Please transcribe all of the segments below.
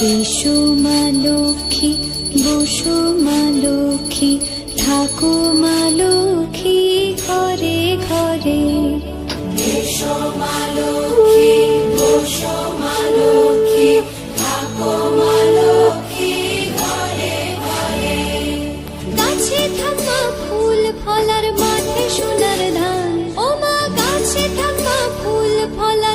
মা লক্ষ্মী বসো মা লক্ষ্মী থাকো মা লক্ষ্মী ঘরে ঘরে। এসো মা লক্ষ্মী বসো মা লক্ষ্মী থাকো মা লক্ষ্মী ঘরে ঘরে। গাছে থাকা ফুল ফলার মাঠে সোনার ধান। ও মা গাছে থাকা ফুল ফলার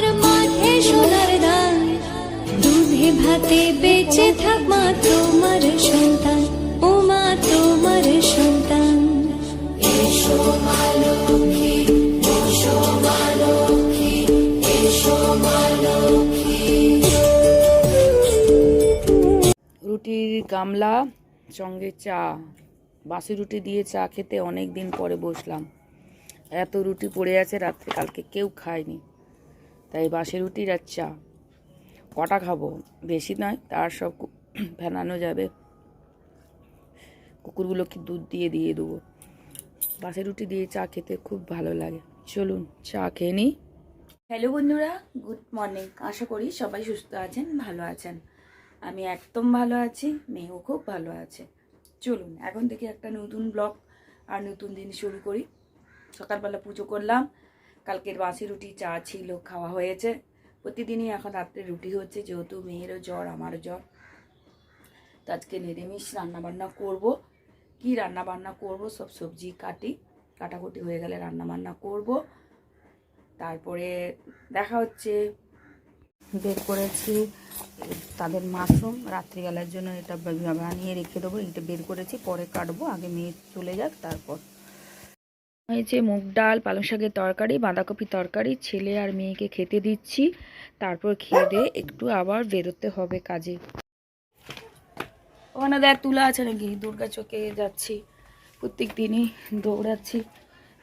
দুধে বেঁচে থাক মা তোমার সন্তান। ও মা তোমার সন্তান। রুটির গামলা, সঙ্গে চা। বাসি রুটি দিয়ে চা খেতে অনেক দিন পরে বসলাম। এত রুটি পড়ে আছে রাত্রে, কালকে কেউ খায়নি। তাই বাসি রুটির আর চা। কটা খাব? বেশি নয়, তার সব ফেলানো যাবে। কুকুরগুলোকে দুধ দিয়ে দিয়ে দেবো। বাসি রুটি দিয়ে চা খেতে খুব ভালো লাগে। চলুন, চা খেয়ে নিই। হ্যালো বন্ধুরা, গুড মর্নিং। আশা করি সবাই সুস্থ আছেন, ভালো আছেন। আমি একদম ভালো আছি, মেয়েও খুব ভালো আছে। চলুন, এখন থেকে একটা নতুন ব্লগ আর নতুন দিন শুরু করি। সকালবেলা পুজো করলাম, কালকের বাসি রুটি, চা ছিল, খাওয়া হয়েছে। প্রতিদিনই এখন রাত্রে রুটি হচ্ছে, যেহেতু মেয়েরও জ্বর, আমারও জ্বর। তো আজকে নিরামিষ রান্নাবান্না করব। কি রান্নাবান্না করব? সব সবজি কাটি, কাটাকুটি হয়ে গেলে রান্নাবান্না করব। তারপরে দেখা হচ্ছে, বের করেছি তাদের মাশরুম। রাত্রিবেলার জন্য এটা বানিয়ে রেখে দেবো এটা বের করেছি, পরে কাটবো, আগে মেয়ে চলে যাক, তারপর হয়েছে মুগ ডাল, পালং শাকের তরকারি, বাঁধাকপি তরকারি, ছেলে আর মেয়েকে খেতে দিচ্ছি। তারপর খেয়ে দিয়ে একটু আবার বেরোতে হবে কাজে। ওখানে দেখ, তুলা আছে নাকি? দুর্গা চোখে যাচ্ছি। প্রত্যেক দিনই দৌড়াচ্ছি।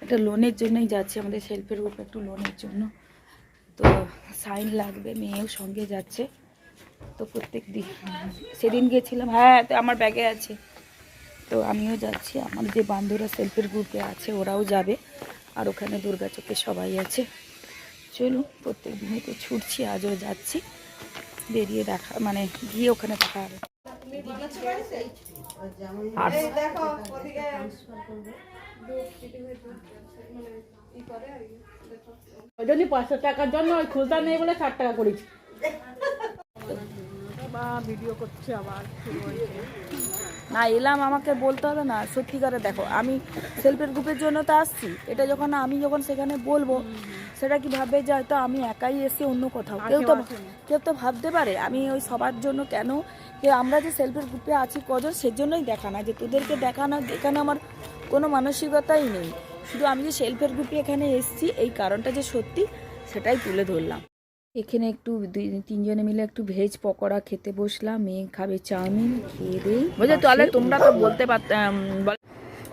একটা লোনের জন্যই যাচ্ছি, আমাদের সেলফের গ্রুপ একটু লোনের জন্য। তো সাইন লাগবে, মেয়েও সঙ্গে যাচ্ছে। তো প্রত্যেক দিন সেদিন গেছিলাম। হ্যাঁ তো আমার ব্যাগে আছে। তো আমিও যাচ্ছি। আমার যে বান্ধবরা সেলফের গ্রুপে আছে ওরাও যাবে। আর ওখানে দুর্গা চোখে সবাই আছে। চলুন প্রত্যেক দিনই তো ছুটছি আজও যাচ্ছি। বেরিয়ে দেখা মানে গিয়ে ওখানে দেখা হবে। পাঁচশো টাকার জন্য ওই খুলতা নেই বলে ষাট টাকা করেছি। ভিডিও করছে আবার। না এলাম আমাকে বলতে হবে না। সত্যিকারে দেখো আমি সেলফের গ্রুপের জন্য তো আসছি। এটা যখন আমি যখন সেখানে বলব সেটা কি ভাববে যে হয়তো আমি একাই এসে অন্য কোথাও? কেউ তো কেউ তো ভাবতে পারে আমি ওই সবার জন্য কেন? কেউ আমরা যে সেলফের গ্রুপে আছি কজন সেজন্যই দেখানো যে তোদেরকে দেখানো এখানে আমার কোনো মানসিকতাই নেই। শুধু আমি যে সেলফের গ্রুপে এখানে এসছি এই কারণটা যে সত্যি সেটাই তুলে ধরলাম। এখানে একটু তিনজনে মিলে একটু ভেজ পকোড়া খেতে বসলাম। মেয়ে খাবে চাউমিন খেয়ে দিই বুঝলে তাহলে তোমরা তো বলতে পারতাম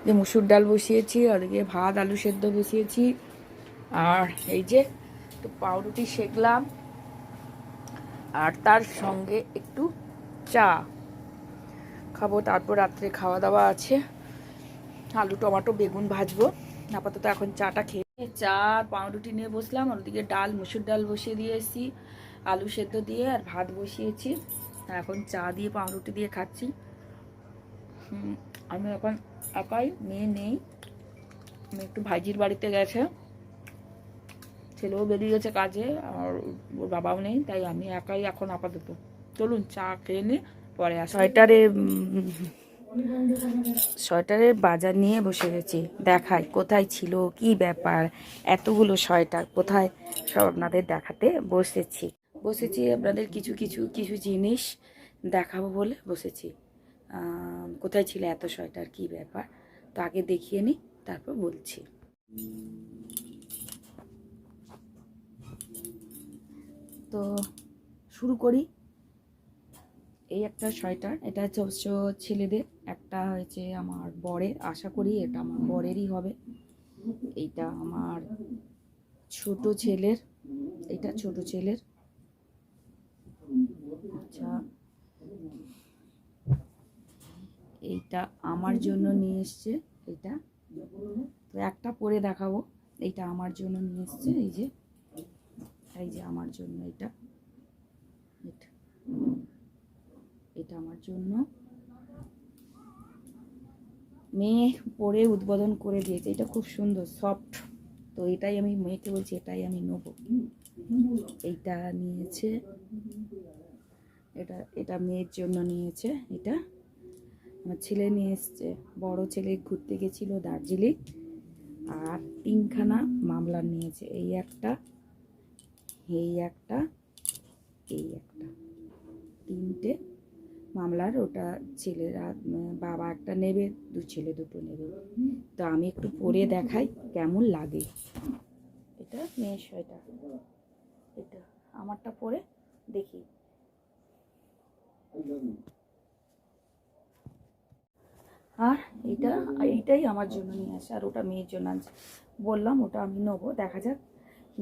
যে মুসুর ডাল বসিয়েছি ওদিকে ভাত আলু সেদ্ধ বসিয়েছি। আর এই যে একটু পাউরুটি সেকলাম। আর তার সঙ্গে একটু চা খাব। তারপর রাত্রে খাওয়া দাওয়া আছে। আলু টমেটো বেগুন ভাজবো। আপাতত এখন চাটা খেয়ে চা, পাউরুটি নিয়ে বসলাম আর ওদিকে ডাল, মুসুর ডাল বসিয়ে দিয়ে এসেছি, আলু সেদ্ধ দিয়ে আর ভাত বসিয়েছি, এখন চা দিয়ে, পাউরুটি দিয়ে খাচ্ছি। আমি এখন একাই, মেয়ে নেই আমি একটু ভাইজির বাড়িতে গেছে, ছেলেও বেরিয়ে গেছে কাজে, আর ওর বাবাও নেই, তাই আমি একাই এখন আপাতত। চলুন চা খেয়ে নিয়ে পরে আস। সোয়েটারে সোয়েটারের বাজার নিয়ে বসে গেছি দেখাই, কোথায় ছিল, কি ব্যাপার, এতগুলো সোয়েটার, কোথায় সব আপনাদের দেখাতে বসেছি। বসেছি আপনাদের কিছু কিছু কিছু জিনিস দেখাবো বলে বসেছি। কোথায় ছিল এত সোয়েটার, কি ব্যাপার, তো আগে দেখিয়ে নিই, তারপর বলছি। তো শুরু করি। এই একটা সোয়েটার এটা হচ্ছে অবশ্য ছেলেদের, একটা হয়েছে আমার বরের, আশা করি এটা আমার বরেরই হবে। এইটা আমার ছোট ছেলের এটা ছোট ছেলের। আচ্ছা। এইটা আমার জন্য নিয়ে এসছে এটা তো একটা পরে দেখাবো, এইটা আমার জন্য নিয়ে এসছে, এই যে এই যে আমার জন্য এটা এটা আমার জন্য। মেয়ে পরে উদ্বোধন করে দিয়েছে, এটা খুব সুন্দর সফট তো এটাই আমি মেয়েকে বলছি, এটাই আমি নেব। এইটা নিয়েছে। এটা এটা মেয়ের জন্য নিয়েছে, এটা। আমার ছেলে নিয়ে এসছে, বড় ছেলে ঘুরতে গেছিল দার্জিলিং। আর তিনখানা মামলার নিয়েছে, এই একটা এই একটা এই একটা। তিনটে। মামলার, ওটা ছেলেরা বাবা একটা নেবে, দু ছেলে দুটো নেবে। তো আমি একটু পরে দেখাই কেমন লাগে। এটা মেয়ের সোয়েটার এটা আমারটা পরে দেখি। আর এটা এইটাই আমার জন্য নিয়ে আসে, আর ওটা মেয়ের জন্য আনছে। বললাম ওটা আমি নেব, দেখা যাক।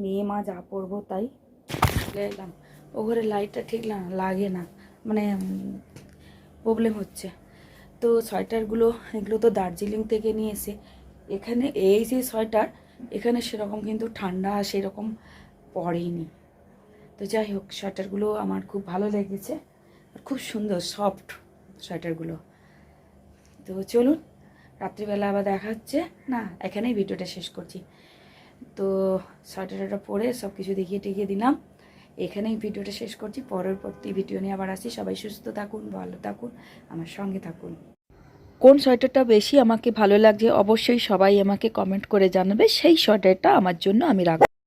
মেয়ে মা যা পরবো তাই। ও ঘরে লাইটটা ঠিক লাগে না। মানে প্রবলেম হচ্ছে। তো সোয়েটারগুলো, এগুলো তো দার্জিলিং থেকে নিয়ে এসে, এখানে এই যে সোয়েটার, এখানে সেরকম কিন্তু ঠান্ডা সেরকম পড়েনি। তো যাই হোক, সোয়েটারগুলো আমার খুব ভালো লেগেছে। আর খুব সুন্দর, সফট সোয়েটারগুলো। তো চলুন, রাত্রিবেলা আবার দেখা হচ্ছে। না, এখানেই ভিডিওটা শেষ করছি। তো সোয়েটারটা পরে সব কিছু দেখিয়ে টিকিয়ে দিলাম। এখানেই ভিডিওটা শেষ করছি। পরবর্তী ভিডিও নিয়ে আবার আসি সবাই সুস্থ থাকুন, ভালো থাকুন, আমার সঙ্গে থাকুন। কোন সোয়েটারটা বেশি আমাকে ভালো লাগছে অবশ্যই সবাই আমাকে কমেন্ট করে জানাবে। সেই সোয়েটারটা আমার জন্য আমি রাখব।